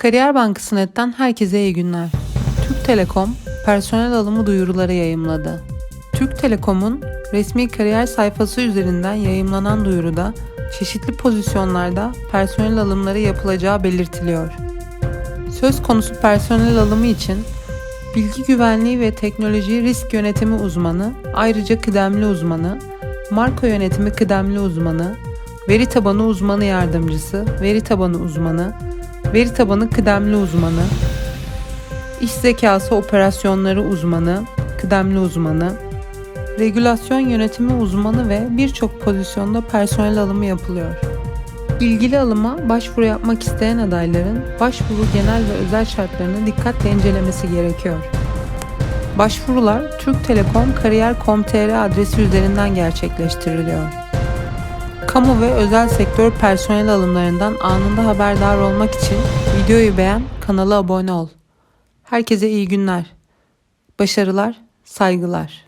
Kariyer Bankası Net'ten herkese iyi günler. Türk Telekom personel alımı duyuruları yayımladı. Türk Telekom'un resmi kariyer sayfası üzerinden yayımlanan duyuruda çeşitli pozisyonlarda personel alımları yapılacağı belirtiliyor. Söz konusu personel alımı için bilgi güvenliği ve teknoloji risk yönetimi uzmanı, ayrıca kıdemli uzmanı, marka yönetimi kıdemli uzmanı, veri tabanı uzmanı yardımcısı, veri tabanı uzmanı, veri tabanı kıdemli uzmanı, iş zekası operasyonları uzmanı, kıdemli uzmanı, regülasyon yönetimi uzmanı ve birçok pozisyonda personel alımı yapılıyor. İlgili alıma başvuru yapmak isteyen adayların başvuru genel ve özel şartlarını dikkatle incelemesi gerekiyor. Başvurular Türk Telekom Kariyer.com.tr adresi üzerinden gerçekleştiriliyor. Kamu ve özel sektör personel alımlarından anında haberdar olmak için videoyu beğen, kanala abone ol. Herkese iyi günler. Başarılar, saygılar.